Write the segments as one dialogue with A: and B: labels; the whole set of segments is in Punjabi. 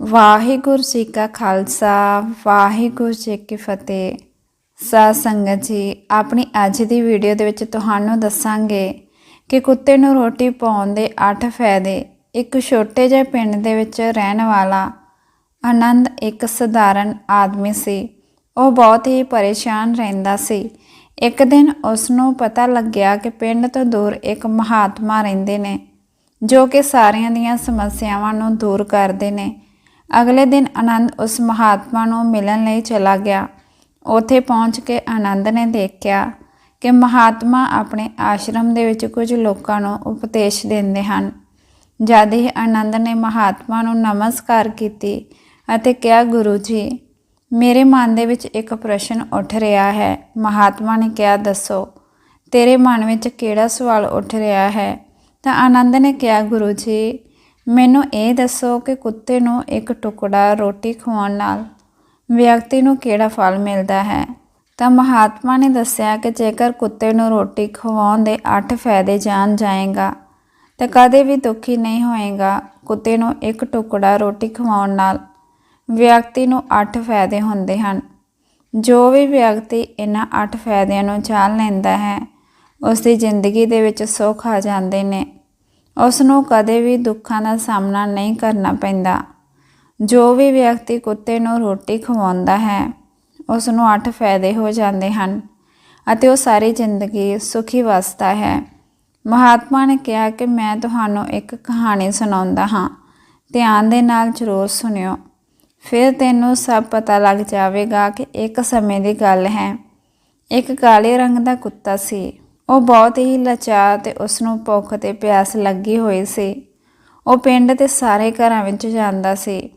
A: ਵਾਹਿਗੁਰੂ ਜੀ ਕਾ ਖਾਲਸਾ, ਵਾਹਿਗੁਰੂ ਜੀ ਕੀ ਫਤਿਹ। ਸਾਧ ਸੰਗਤ ਜੀ, ਆਪਣੀ ਅੱਜ ਦੀ ਵੀਡੀਓ ਦੇ ਵਿੱਚ ਤੁਹਾਨੂੰ ਦੱਸਾਂਗੇ ਕਿ ਕੁੱਤੇ ਨੂੰ ਰੋਟੀ ਪਾਉਣ ਦੇ 8 ਫਾਇਦੇ। ਇੱਕ ਛੋਟੇ ਜਿਹੇ ਪਿੰਡ ਦੇ ਵਿੱਚ ਰਹਿਣ ਵਾਲਾ ਆਨੰਦ ਇੱਕ ਸਧਾਰਨ ਆਦਮੀ ਸੀ। ਉਹ ਬਹੁਤ ਹੀ ਪਰੇਸ਼ਾਨ ਰਹਿੰਦਾ ਸੀ। ਇੱਕ ਦਿਨ ਉਸ ਨੂੰ ਪਤਾ ਲੱਗਿਆ ਕਿ ਪਿੰਡ ਤੋਂ ਦੂਰ ਇੱਕ ਮਹਾਤਮਾ ਰਹਿੰਦੇ ਨੇ, ਜੋ ਕਿ ਸਾਰਿਆਂ ਦੀਆਂ ਸਮੱਸਿਆਵਾਂ ਨੂੰ ਦੂਰ ਕਰਦੇ ਨੇ। ਅਗਲੇ ਦਿਨ ਆਨੰਦ ਉਸ ਮਹਾਤਮਾ ਨੂੰ ਮਿਲਣ ਲਈ ਚਲਾ ਗਿਆ। ਉੱਥੇ ਪਹੁੰਚ ਕੇ ਆਨੰਦ ਨੇ ਦੇਖਿਆ ਕਿ ਮਹਾਤਮਾ ਆਪਣੇ ਆਸ਼ਰਮ ਦੇ ਵਿੱਚ ਕੁਝ ਲੋਕਾਂ ਨੂੰ ਉਪਦੇਸ਼ ਦਿੰਦੇ ਹਨ। ਜਦ ਹੀ ਆਨੰਦ ਨੇ ਮਹਾਤਮਾ ਨੂੰ ਨਮਸਕਾਰ ਕੀਤੀ ਅਤੇ ਕਿਹਾ, ਗੁਰੂ ਜੀ, ਮੇਰੇ ਮਨ ਦੇ ਵਿੱਚ ਇੱਕ ਪ੍ਰਸ਼ਨ ਉੱਠ ਰਿਹਾ ਹੈ। ਮਹਾਤਮਾ ਨੇ ਕਿਹਾ, ਦੱਸੋ, ਤੇਰੇ ਮਨ ਵਿੱਚ ਕਿਹੜਾ ਸਵਾਲ ਉੱਠ ਰਿਹਾ ਹੈ? ਤਾਂ ਆਨੰਦ ਨੇ ਕਿਹਾ, ਗੁਰੂ ਜੀ ਮੈਨੂੰ ਇਹ ਦੱਸੋ ਕਿ ਕੁੱਤੇ ਨੂੰ ਇੱਕ ਟੁਕੜਾ ਰੋਟੀ ਖਵਾਉਣ ਨਾਲ ਵਿਅਕਤੀ ਨੂੰ ਕਿਹੜਾ ਫਲ ਮਿਲਦਾ ਹੈ? ਤਾਂ ਮਹਾਤਮਾ ਨੇ ਦੱਸਿਆ ਕਿ ਜੇਕਰ ਕੁੱਤੇ ਨੂੰ ਰੋਟੀ ਖਵਾਉਣ ਦੇ 8 ਫਾਇਦੇ ਜਾਣ ਜਾਏਗਾ, ਤਾਂ ਕਦੇ ਵੀ ਦੁਖੀ ਨਹੀਂ ਹੋਏਗਾ। ਕੁੱਤੇ ਨੂੰ ਇੱਕ ਟੁਕੜਾ ਰੋਟੀ ਖਵਾਉਣ ਨਾਲ ਵਿਅਕਤੀ ਨੂੰ 8 ਫਾਇਦੇ ਹੁੰਦੇ ਹਨ। ਜੋ ਵੀ ਵਿਅਕਤੀ ਇਹਨਾਂ 8 ਫਾਇਦਿਆਂ ਨੂੰ ਜਾਣ ਲੈਂਦਾ ਹੈ ਉਸ ਦੀ ਜ਼ਿੰਦਗੀ ਦੇ ਵਿੱਚ ਸੁੱਖ ਆ ਜਾਂਦੇ ਨੇ। ਉਸ ਨੂੰ ਕਦੇ ਵੀ ਦੁੱਖਾਂ ਦਾ ਸਾਹਮਣਾ ਨਹੀਂ ਕਰਨਾ ਪੈਂਦਾ। ਜੋ ਵੀ ਵਿਅਕਤੀ ਕੁੱਤੇ ਨੂੰ ਰੋਟੀ ਖਵਾਉਂਦਾ ਹੈ ਉਸ ਨੂੰ 8 ਫਾਇਦੇ ਹੋ ਜਾਂਦੇ ਹਨ ਅਤੇ ਉਹ ਸਾਰੀ ਜ਼ਿੰਦਗੀ ਸੁਖੀ ਵਸਦਾ ਹੈ। ਮਹਾਤਮਾ ਨੇ ਕਿਹਾ ਕਿ ਮੈਂ ਤੁਹਾਨੂੰ ਇੱਕ ਕਹਾਣੀ ਸੁਣਾਉਂਦਾ ਹਾਂ। ਧਿਆਨ ਦੇ ਨਾਲ ਜ਼ਰੂਰ ਸੁਣਿਓ। ਫਿਰ ਤੈਨੂੰ ਸਭ ਪਤਾ ਲੱਗ ਜਾਵੇਗਾ ਕਿ ਇੱਕ ਸਮੇਂ ਦੀ ਗੱਲ ਹੈ। ਇੱਕ ਕਾਲੇ ਰੰਗ ਦਾ ਕੁੱਤਾ ਸੀ। ਉਹ ਬਹੁਤ ਹੀ ਲਾਚਾਰ ਤੇ ਉਸ ਨੂੰ ਭੁੱਖ ਤੇ ਪਿਆਸ ਲੱਗੀ ਹੋਈ ਸੀ। ਉਹ ਪਿੰਡ ਦੇ ਸਾਰੇ ਘਰਾਂ ਵਿੱਚ ਜਾਂਦਾ ਸੀ,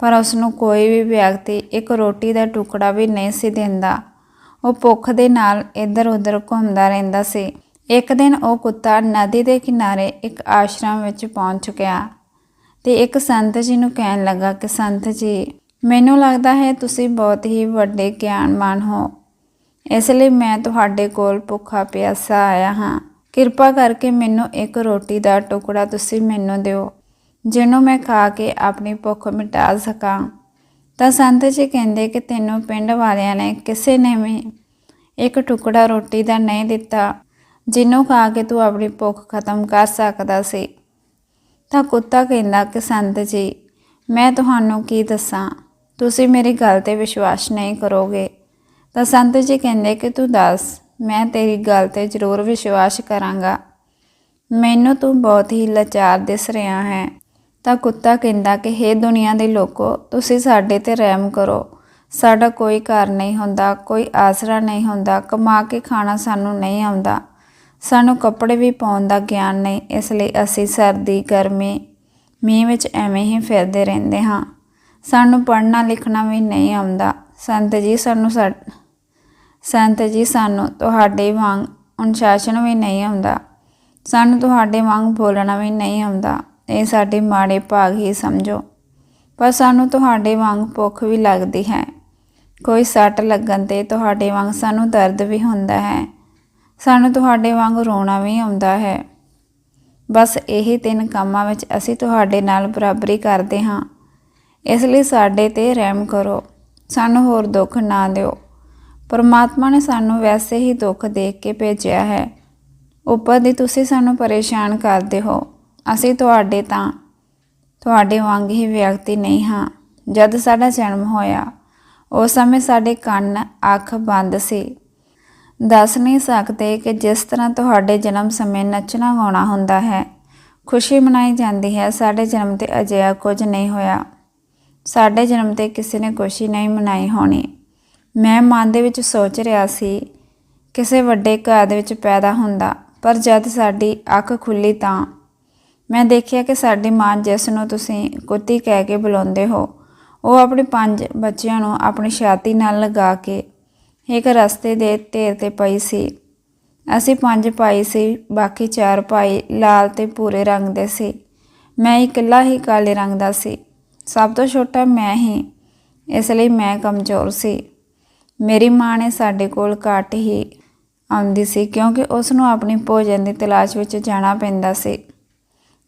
A: ਪਰ ਉਸ ਨੂੰ ਕੋਈ ਵੀ ਵਿਅਕਤੀ ਇੱਕ ਰੋਟੀ ਦਾ ਟੁਕੜਾ ਵੀ ਨਹੀਂ ਸੀ ਦਿੰਦਾ। ਉਹ ਭੁੱਖ ਦੇ ਨਾਲ ਇੱਧਰ ਉੱਧਰ ਘੁੰਮਦਾ ਰਹਿੰਦਾ ਸੀ। ਇੱਕ ਦਿਨ ਉਹ ਕੁੱਤਾ ਨਦੀ ਦੇ ਕਿਨਾਰੇ ਇੱਕ ਆਸ਼ਰਮ ਵਿੱਚ ਪਹੁੰਚ ਗਿਆ ਤੇ ਇੱਕ ਸੰਤ ਜੀ ਨੂੰ ਕਹਿਣ ਲੱਗਾ ਕਿ, ਸੰਤ ਜੀ, ਮੈਨੂੰ ਲੱਗਦਾ ਹੈ ਤੁਸੀਂ ਬਹੁਤ ਹੀ ਵੱਡੇ ਗਿਆਨਮਾਨ ਹੋ। ਇਸ ਲਈ ਮੈਂ ਤੁਹਾਡੇ ਕੋਲ ਭੁੱਖਾ ਪਿਆਸਾ ਆਇਆ ਹਾਂ। ਕਿਰਪਾ ਕਰਕੇ ਮੈਨੂੰ ਇੱਕ ਰੋਟੀ ਦਾ ਟੁਕੜਾ ਤੁਸੀਂ ਮੈਨੂੰ ਦਿਓ, ਜਿਹਨੂੰ ਮੈਂ ਖਾ ਕੇ ਆਪਣੀ ਭੁੱਖ ਮਿਟਾ ਸਕਾਂ। ਤਾਂ ਸੰਤ ਜੀ ਕਹਿੰਦੇ ਕਿ ਤੈਨੂੰ ਪਿੰਡ ਵਾਲਿਆਂ ਨੇ ਕਿਸੇ ਨੇ ਵੀ ਇੱਕ ਟੁਕੜਾ ਰੋਟੀ ਦਾ ਨਹੀਂ ਦਿੱਤਾ, ਜਿਹਨੂੰ ਖਾ ਕੇ ਤੂੰ ਆਪਣੀ ਭੁੱਖ ਖਤਮ ਕਰ ਸਕਦਾ ਸੀ। ਤਾਂ ਕੁੱਤਾ ਕਹਿੰਦਾ ਕਿ ਸੰਤ ਜੀ, ਮੈਂ ਤੁਹਾਨੂੰ ਕੀ ਦੱਸਾਂ? ਤੁਸੀਂ ਮੇਰੀ ਗੱਲ ਤੇ ਵਿਸ਼ਵਾਸ ਨਹੀਂ ਕਰੋਗੇ। ਤਾਂ ਸੰਤ ਜੀ ਕਹਿੰਦੇ ਕਿ ਤੂੰ ਦੱਸ, ਮੈਂ ਤੇਰੀ ਗੱਲ ਤੇ ਜ਼ਰੂਰ ਵਿਸ਼ਵਾਸ ਕਰਾਂਗਾ। ਮੈਨੂੰ ਤੂੰ ਬਹੁਤ ਹੀ ਲਾਚਾਰ ਦਿਸ ਰਿਹਾ ਹੈ। ਤਾਂ ਕੁੱਤਾ ਕਹਿੰਦਾ ਕਿ, ਹੇ ਦੁਨੀਆ ਦੇ ਲੋਕੋ, ਤੁਸੀਂ ਸਾਡੇ ਤੇ ਰਹਿਮ ਕਰੋ। ਸਾਡਾ ਕੋਈ ਘਰ ਨਹੀਂ ਹੁੰਦਾ, ਕੋਈ ਆਸਰਾ ਨਹੀਂ ਹੁੰਦਾ, ਕਮਾ ਕੇ ਖਾਣਾ ਸਾਨੂੰ ਨਹੀਂ ਆਉਂਦਾ। ਸਾਨੂੰ ਕੱਪੜੇ ਵੀ ਪਾਉਣ ਦਾ ਗਿਆਨ ਨਹੀਂ, ਇਸ ਲਈ ਅਸੀਂ ਸਰਦੀ, ਗਰਮੀ, ਮੀਂਹ ਵਿੱਚ ਐਵੇਂ ਹੀ ਫਿਰਦੇ ਰਹਿੰਦੇ ਹਾਂ। ਸਾਨੂੰ ਪੜ੍ਹਨਾ ਲਿਖਣਾ ਵੀ ਨਹੀਂ ਆਉਂਦਾ। ਸੰਤ ਜੀ ਸਾਨੂੰ ਸੰਤ ਜੀ, ਸਾਨੂੰ ਤੁਹਾਡੇ ਵਾਂਗ ਅਨੁਸ਼ਾਸਨ ਵੀ ਨਹੀਂ ਆਉਂਦਾ। ਸਾਨੂੰ ਤੁਹਾਡੇ ਵਾਂਗ ਬੋਲਣਾ ਵੀ ਨਹੀਂ ਆਉਂਦਾ। ਇਹ ਸਾਡੇ ਮਾੜੇ ਭਾਗ ਹੀ ਸਮਝੋ। ਪਰ ਸਾਨੂੰ ਤੁਹਾਡੇ ਵਾਂਗ ਭੁੱਖ ਵੀ ਲੱਗਦੀ ਹੈ। ਕੋਈ ਸੱਟ ਲੱਗਣ ਤੇ ਤੁਹਾਡੇ ਵਾਂਗ ਸਾਨੂੰ ਦਰਦ ਵੀ ਹੁੰਦਾ ਹੈ। ਸਾਨੂੰ ਤੁਹਾਡੇ ਵਾਂਗ ਰੋਣਾ ਵੀ ਆਉਂਦਾ ਹੈ। ਬਸ ਇਹੀ ਤਿੰਨ ਕੰਮਾਂ ਵਿੱਚ ਅਸੀਂ ਤੁਹਾਡੇ ਨਾਲ ਬਰਾਬਰੀ ਕਰਦੇ ਹਾਂ। ਇਸ ਲਈ ਸਾਡੇ ਤੇ ਰਹਿਮ ਕਰੋ। ਸਾਨੂੰ ਹੋਰ ਦੁੱਖ ਨਾ ਦਿਓ। ਪਰਮਾਤਮਾ ਨੇ ਸਾਨੂੰ ਵੈਸੇ ਹੀ ਦੁੱਖ ਦੇਖ ਕੇ ਭੇਜਿਆ ਹੈ। ਉੱਪਰ ਦੀ ਤੁਸੀਂ ਸਾਨੂੰ ਪਰੇਸ਼ਾਨ ਕਰਦੇ ਹੋ। ਅਸੀਂ ਤੁਹਾਡੇ ਤਾਂ ਤੁਹਾਡੇ ਵਾਂਗ ਹੀ ਵਿਅਕਤੀ ਨਹੀਂ ਹਾਂ। ਜਦ ਸਾਡਾ ਜਨਮ ਹੋਇਆ, ਉਸ ਸਮੇਂ ਸਾਡੇ ਕੰਨ, ਅੱਖ ਬੰਦ ਸੀ। ਦੱਸ ਨਹੀਂ ਸਕਦੇ ਕਿ ਜਿਸ ਤਰ੍ਹਾਂ ਤੁਹਾਡੇ ਜਨਮ ਸਮੇਂ ਨੱਚਣਾ ਗਾਉਣਾ ਹੁੰਦਾ ਹੈ, ਖੁਸ਼ੀ ਮਨਾਈ ਜਾਂਦੀ ਹੈ, ਸਾਡੇ ਜਨਮ ਤੇ ਅਜਿਹਾ ਕੁਝ ਨਹੀਂ ਹੋਇਆ। ਸਾਡੇ ਜਨਮ ਤੇ ਕਿਸੇ ਨੇ ਖੁਸ਼ੀ ਨਹੀਂ ਮਨਾਈ ਹੋਣੀ। ਮੈਂ ਮਨ ਦੇ ਵਿੱਚ ਸੋਚ ਰਿਹਾ ਸੀ, ਕਿਸੇ ਵੱਡੇ ਘਰ ਦੇ ਵਿੱਚ ਪੈਦਾ ਹੁੰਦਾ, ਪਰ ਜਦ ਸਾਡੀ ਅੱਖ ਖੁੱਲੀ ਤਾਂ। ਮੈਂ ਦੇਖਿਆ ਕਿ ਸਾਡੀ ਮਾਂ ਜਿਸ ਨੂੰ ਤੁਸੀਂ ਕੁੱਤੀ ਕਹਿ ਕੇ ਬੁਲਾਉਂਦੇ ਹੋ, ਉਹ ਆਪਣੇ ਪੰਜ ਬੱਚਿਆਂ ਨੂੰ ਆਪਣੀ ਛਾਤੀ ਨਾਲ ਲਗਾ ਕੇ ਇੱਕ ਰਸਤੇ ਦੇ ਢੇਰ ਤੇ ਪਈ ਸੀ। ਅਸੀਂ ਪੰਜ ਭਾਈ ਸੀ, ਬਾਕੀ ਚਾਰ ਭਾਈ ਲਾਲ ਤੇ ਪੂਰੇ ਰੰਗ ਦੇ ਸੀ। ਮੈਂ ਇਕੱਲਾ ਹੀ ਕਾਲੇ ਰੰਗ ਦਾ ਸੀ। ਸਭ ਤੋਂ ਛੋਟਾ ਮੈਂ ਹੀ, ਇਸ ਲਈ ਮੈਂ ਕਮਜ਼ੋਰ ਸੀ। ਮੇਰੀ ਮਾਂ ਨੇ ਸਾਡੇ ਕੋਲ ਘੱਟ ਹੀ ਆਉਂਦੀ ਸੀ ਕਿਉਂਕਿ ਉਸ ਨੂੰ ਆਪਣੀ ਭੋਜਨ ਦੀ ਤਲਾਸ਼ ਵਿੱਚ ਜਾਣਾ ਪੈਂਦਾ ਸੀ।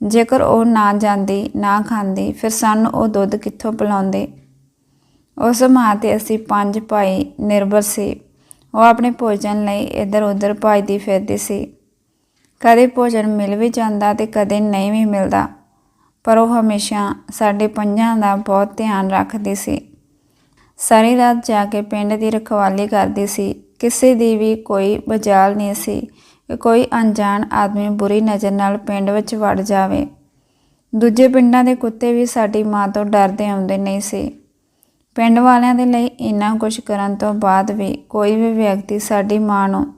A: ਜੇਕਰ ਉਹ ਨਾ ਜਾਂਦੀ, ਨਾ ਖਾਂਦੀ, ਫਿਰ ਸਾਨੂੰ ਉਹ ਦੁੱਧ ਕਿੱਥੋਂ ਪਿਲਾਉਂਦੇ? ਉਸ ਮਾਂ ਤੇ ਅਸੀਂ ਪੰਜ ਭਾਈ ਨਿਰਭਰ ਸੀ। ਉਹ ਆਪਣੇ ਭੋਜਨ ਲਈ ਇੱਧਰ ਉੱਧਰ ਭੱਜਦੀ ਫਿਰਦੀ ਸੀ। ਕਦੇ ਭੋਜਨ ਮਿਲ ਵੀ ਜਾਂਦਾ ਤੇ ਕਦੇ ਨਹੀਂ ਵੀ ਮਿਲਦਾ, ਪਰ ਉਹ ਹਮੇਸ਼ਾ ਸਾਡੇ ਪੰਜਾਂ ਦਾ ਬਹੁਤ ਧਿਆਨ ਰੱਖਦੀ ਸੀ। ਸਾਰੀ ਰਾਤ ਜਾ ਕੇ ਪਿੰਡ ਦੀ ਰਖਵਾਲੀ ਕਰਦੀ ਸੀ। ਕਿਸੇ ਦੀ ਵੀ ਕੋਈ ਬਜਾਲ ਨਹੀਂ ਸੀ ਕਿ ਕੋਈ ਅਣਜਾਣ ਆਦਮੀ ਬੁਰੀ ਨਜ਼ਰ ਨਾਲ ਪਿੰਡ ਵਿੱਚ ਵੜ ਜਾਵੇ। ਦੂਜੇ ਪਿੰਡਾਂ ਦੇ ਕੁੱਤੇ ਵੀ ਸਾਡੀ ਮਾਂ ਤੋਂ ਡਰਦੇ ਆਉਂਦੇ ਨਹੀਂ ਸੀ। ਪਿੰਡ ਵਾਲਿਆਂ ਦੇ ਲਈ ਇੰਨਾ ਕੁਝ ਕਰਨ ਤੋਂ ਬਾਅਦ ਵੀ ਕੋਈ ਵੀ ਵਿਅਕਤੀ ਸਾਡੀ ਮਾਂ ਨੂੰ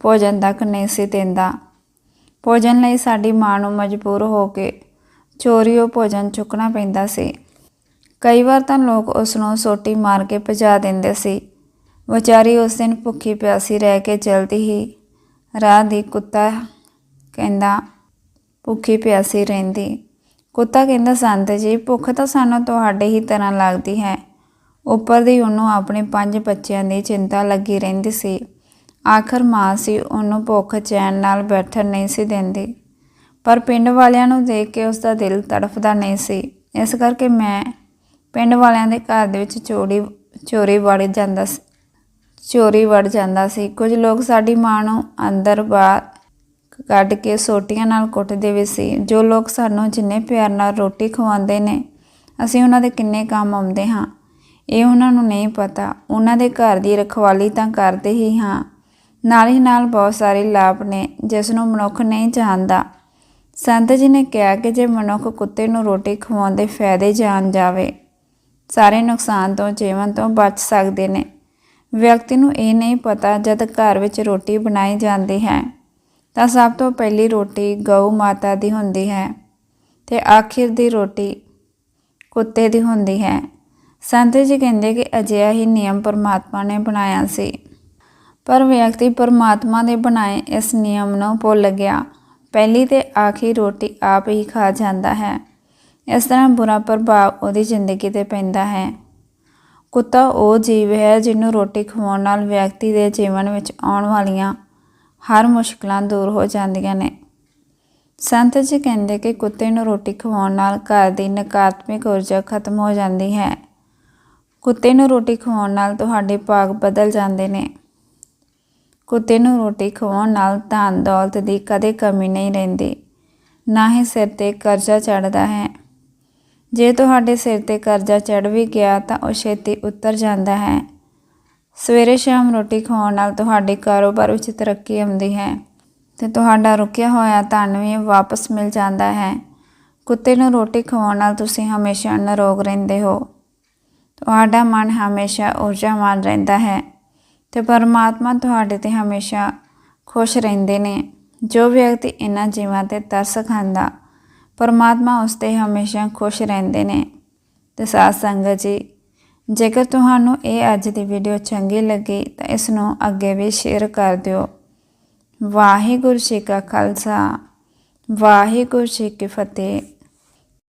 A: ਭੋਜਨ ਤੱਕ ਨਹੀਂ ਸੀ ਦਿੰਦਾ। ਭੋਜਨ ਲਈ ਸਾਡੀ ਮਾਂ ਨੂੰ ਮਜਬੂਰ ਹੋ ਕੇ ਚੋਰੀ ਉਹ ਭੋਜਨ ਚੁੱਕਣਾ ਪੈਂਦਾ ਸੀ। ਕਈ ਵਾਰ ਤਾਂ ਲੋਕ ਉਸ ਨੂੰ ਸੋਟੀ ਮਾਰ ਕੇ ਭਜਾ ਦਿੰਦੇ ਸੀ। ਵਿਚਾਰੀ ਉਸ ਦਿਨ ਭੁੱਖੀ ਪਿਆਸੀ ਰਹਿ ਕੇ ਜਲਦੀ ਹੀ ਰਾਹ ਦੀ ਕੁੱਤਾ ਕਹਿੰਦਾ, ਭੁੱਖੀ ਪਿਆਸੀ ਰਹਿੰਦੀ। ਕੁੱਤਾ ਕਹਿੰਦਾ, ਸੰਤ ਜੀ, ਭੁੱਖ ਤਾਂ ਸਾਨੂੰ ਤੁਹਾਡੇ ਹੀ ਤਰ੍ਹਾਂ ਲੱਗਦੀ ਹੈ। ਉੱਪਰ ਦੀ ਉਹਨੂੰ ਆਪਣੇ ਪੰਜ ਬੱਚਿਆਂ ਦੀ ਚਿੰਤਾ ਲੱਗੀ ਰਹਿੰਦੀ ਸੀ। ਆਖਰ ਮਾਂ ਸੀ, ਉਹਨੂੰ ਭੁੱਖ ਚੈਨ ਨਾਲ ਬੈਠਣ ਨਹੀਂ ਸੀ ਦਿੰਦੀ। ਪਰ ਪਿੰਡ ਵਾਲਿਆਂ ਨੂੰ ਦੇਖ ਕੇ ਉਸ ਦਾ ਦਿਲ ਤੜਫਦਾ ਨਹੀਂ ਸੀ। ਇਸ ਕਰਕੇ ਮੈਂ ਪਿੰਡ ਵਾਲਿਆਂ ਦੇ ਘਰ ਦੇ ਵਿੱਚ ਚੋਰੀ ਚੋਰੀ ਵੜ ਜਾਂਦਾ ਸੀ, ਚੋਰੀ ਵੜ ਜਾਂਦਾ ਸੀ। ਕੁਝ ਲੋਕ ਸਾਡੀ ਮਾਂ ਨੂੰ ਅੰਦਰ ਬਾਹਰ ਕੱਢ ਕੇ ਸੋਟੀਆਂ ਨਾਲ ਕੁੱਟਦੇ ਵੀ ਸੀ। ਜੋ ਲੋਕ ਸਾਨੂੰ ਜਿੰਨੇ ਪਿਆਰ ਨਾਲ ਰੋਟੀ ਖਵਾਉਂਦੇ ਨੇ, ਅਸੀਂ ਉਹਨਾਂ ਦੇ ਕਿੰਨੇ ਕੰਮ ਆਉਂਦੇ ਹਾਂ। ਇਹ ਉਹਨਾਂ ਨੂੰ ਨਹੀਂ ਪਤਾ। ਉਹਨਾਂ ਦੇ ਘਰ ਦੀ ਰਖਵਾਲੀ ਤਾਂ ਕਰਦੇ ਹੀ ਹਾਂ। ਨਾਲ ਹੀ ਨਾਲ ਬਹੁਤ ਸਾਰੇ ਲਾਭ ਨੇ, ਜਿਸ ਨੂੰ ਮਨੁੱਖ ਨਹੀਂ ਜਾਣਦਾ। ਸੰਤ ਜੀ ਨੇ ਕਿਹਾ ਕਿ ਜੇ ਮਨੁੱਖ ਕੁੱਤੇ ਨੂੰ ਰੋਟੀ ਖਵਾਉਣ ਦੇ ਫਾਇਦੇ ਜਾਣ ਜਾਵੇ। ਸਾਰੇ ਨੁਕਸਾਨ ਤੋਂ, ਜੀਵਨ ਤੋਂ ਬਚ ਸਕਦੇ ਨੇ। ਵਿਅਕਤੀ ਨੂੰ ਇਹ ਨਹੀਂ ਪਤਾ ਜਦ ਘਰ ਵਿੱਚ ਰੋਟੀ ਬਣਾਈ ਜਾਂਦੀ ਹੈ, ਤਾਂ ਸਭ ਤੋਂ ਪਹਿਲੀ ਰੋਟੀ ਗਊ ਮਾਤਾ ਦੀ ਹੁੰਦੀ ਹੈ ਤੇ ਆਖਿਰ ਦੀ ਰੋਟੀ ਕੁੱਤੇ ਦੀ ਹੁੰਦੀ ਹੈ। ਸੰਤ ਜੀ ਕਹਿੰਦੇ ਕਿ ਅਜਿਹਾ ਹੀ ਨਿਯਮ ਪਰਮਾਤਮਾ ਨੇ ਬਣਾਇਆ ਸੀ। ਪਰ ਵਿਅਕਤੀ ਪਰਮਾਤਮਾ ਦੇ ਬਣਾਏ ਇਸ ਨਿਯਮ ਨੂੰ ਭੁੱਲ ਗਿਆ। ਪਹਿਲੀ ਤੇ ਆਖਰੀ ਰੋਟੀ ਆਪ ਹੀ ਖਾ ਜਾਂਦਾ ਹੈ। ਇਸ ਤਰ੍ਹਾਂ ਬੁਰਾ ਪ੍ਰਭਾਵ ਉਹਦੀ ਜ਼ਿੰਦਗੀ ਤੇ ਪੈਂਦਾ ਹੈ। ਕੁੱਤਾ ਉਹ ਜੀਵ ਹੈ ਜਿਹਨੂੰ ਰੋਟੀ ਖਵਾਉਣ ਨਾਲ ਵਿਅਕਤੀ ਦੇ ਜੀਵਨ ਵਿੱਚ ਆਉਣ ਵਾਲੀਆਂ ਹਰ ਮੁਸ਼ਕਲਾਂ ਦੂਰ ਹੋ ਜਾਂਦੀਆਂ ਨੇ। ਸੰਤ ਜੀ ਕਹਿੰਦੇ ਕਿ ਕੁੱਤੇ ਨੂੰ ਰੋਟੀ ਖਵਾਉਣ ਨਾਲ ਘਰ ਦੀ ਨਕਾਰਾਤਮਕ ਊਰਜਾ ਖਤਮ ਹੋ ਜਾਂਦੀ ਹੈ। ਕੁੱਤੇ ਨੂੰ ਰੋਟੀ ਖਵਾਉਣ ਨਾਲ ਤੁਹਾਡੇ ਭਾਗ ਬਦਲ ਜਾਂਦੇ ਨੇ। ਕੁੱਤੇ ਨੂੰ ਰੋਟੀ ਖਵਾਉਣ ਨਾਲ ਧਨ ਦੌਲਤ ਦੀ ਕਦੇ ਕਮੀ ਨਹੀਂ ਰਹਿੰਦੀ। ਨਾ ਹੀ ਸਿਰ ਤੇ ਕਰਜ਼ਾ ਚੜਦਾ ਹੈ। ਜੇ ਤੁਹਾਡੇ ਸਿਰ ਤੇ ਕਰਜ਼ਾ ਚੜ ਵੀ ਗਿਆ ਤਾਂ ਉਹ ਛੇਤੀ ਉਤਰ ਜਾਂਦਾ ਹੈ। ਸਵੇਰੇ ਸ਼ਾਮ ਰੋਟੀ ਖਾਣ ਨਾਲ ਤੁਹਾਡੇ ਕਾਰੋਬਾਰ ਵਿੱਚ ਤਰੱਕੀ ਆਉਂਦੀ ਹੈ ਤੇ ਤੁਹਾਡਾ ਰੁਕਿਆ ਹੋਇਆ ਧਨ ਵੀ ਵਾਪਸ ਮਿਲ ਜਾਂਦਾ ਹੈ। ਕੁੱਤੇ ਨੂੰ ਰੋਟੀ ਖਵਾਉਣ ਨਾਲ ਤੁਸੀਂ ਹਮੇਸ਼ਾ ਨਿਰੋਗ ਰਹਿੰਦੇ ਹੋ। ਤੁਹਾਡਾ ਮਨ ਹਮੇਸ਼ਾ ਊਰਜਾਵਾਨ ਰਹਿੰਦਾ ਹੈ ਤੇ ਪਰਮਾਤਮਾ ਤੁਹਾਡੇ ਤੇ ਹਮੇਸ਼ਾ ਖੁਸ਼ ਰਹਿੰਦੇ ਨੇ। ਜੋ ਵਿਅਕਤੀ ਇਹਨਾਂ ਜੀਵਾਂ ਤੇ ਤਰਸ ਖਾਂਦਾ ਪਰਮਾਤਮਾ ਉਸ ਤੇ ਹਮੇਸ਼ਾ ਖੁਸ਼ ਰਹਿੰਦੇ ਨੇ। ਤੇ ਸਾਧ ਸੰਗਤ ਜੀ, ਜੇਕਰ ਤੁਹਾਨੂੰ ਇਹ ਅੱਜ ਦੀ ਵੀਡੀਓ ਚੰਗੀ ਲੱਗੀ, ਤਾਂ ਇਸ ਨੂੰ ਅੱਗੇ ਵੀ ਸ਼ੇਅਰ ਕਰ ਦਿਓ। ਵਾਹਿਗੁਰੂ ਜੀ ਕਾ ਖਾਲਸਾ, ਵਾਹਿਗੁਰੂ ਜੀ ਕੀ ਫਤਿਹ।